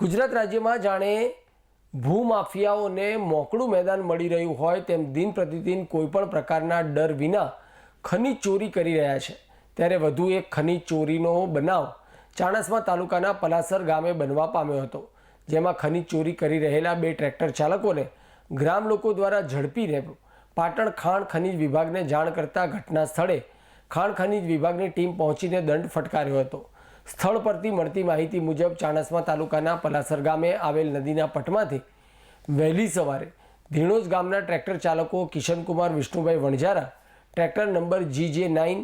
ગુજરાત રાજ્યમાં જાણે ભૂમાફિયાઓને મોકળું મેદાન મળી રહ્યું હોય તેમ દિન પ્રતિદિન કોઈપણ પ્રકારના ડર વિના ખનીજ ચોરી કરી રહ્યા છે. ત્યારે વધુ એક ખનીજ ચોરીનો બનાવ ચાણસમા તાલુકાના પલાસર ગામે બનવા પામ્યો હતો, જેમાં ખનીજ ચોરી કરી રહેલા બે ટ્રેક્ટર ચાલકોને ગ્રામ લોકો દ્વારા ઝડપીને પાટણ ખાણ ખનીજ વિભાગને જાણ કરતા ઘટના સ્થળે ખાણ ખનીજ વિભાગની ટીમ પહોંચીને દંડ ફટકાર્યો હતો. સ્થળ પરથી મળતી માહિતી મુજબ ચાણસ્મા તાલુકાના પલાસર ગામે આવેલ નદીના પટમાંથી વહેલી સવારે ધીણોજ ગામના ટ્રેક્ટર ચાલકો Kishankumar Vishnubhai Vanzara, tractor number G J nine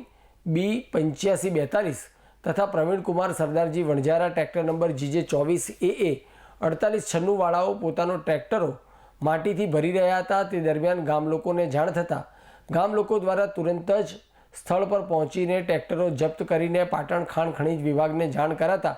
B પંચ્યાસી બેતાલીસ તથા Pravinkumar Sardarji Vanzara, tractor number G J ચોવીસ એ એ અડતાલીસ છન્નુંવાળાઓ પોતાનો ટ્રેક્ટરો માટીથી ભરી રહ્યા હતા. તે દરમિયાન ગામ લોકોને જાણ થતાં ગામ લોકો દ્વારા તુરંત જ સ્થળ પર પહોંચીને ટ્રેક્ટરો જપ્ત કરીને પાટણ ખાણ ખનીજ વિભાગને જાણ કરાતા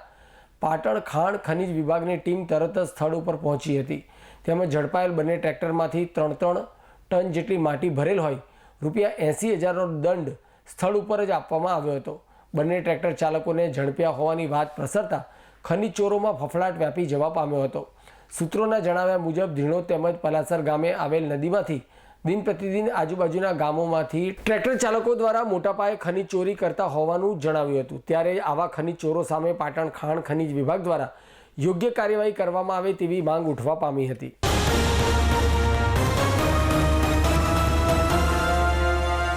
પાટણ ખાણ ખનીજ વિભાગની ટીમ તરત જ સ્થળ ઉપર પહોંચી હતી. તેમજ ઝડપાયેલ બંને ટ્રેક્ટરમાંથી ત્રણ ત્રણ ટન જેટલી માટી ભરેલ હોય, રૂપિયા એંસી હજારનો દંડ સ્થળ ઉપર જ આપવામાં આવ્યો હતો. બંને ટ્રેક્ટર ચાલકોને ઝડપ્યા હોવાની વાત પ્રસરતા ખનીજ ચોરોમાં ફફડાટ વ્યાપી જવા પામ્યો હતો. સૂત્રોના જણાવ્યા મુજબ ધીણો તેમજ પલાસર ગામે આવેલ નદીમાંથી દિન પ્રતિદિન આજુબાજુના ગામોમાંથી ટ્રેક્ટર ચાલકો દ્વારા મોટા પાયે ખનીજ ચોરી કરતા હોવાનું જણાવ્યું હતું. ત્યારે આવા ખનીજ ચોરો સામે પાટણ ખાણ ખનીજ વિભાગ દ્વારા યોગ્ય કાર્યવાહી કરવામાં આવે તેવી માંગ ઉઠવા પામી હતી.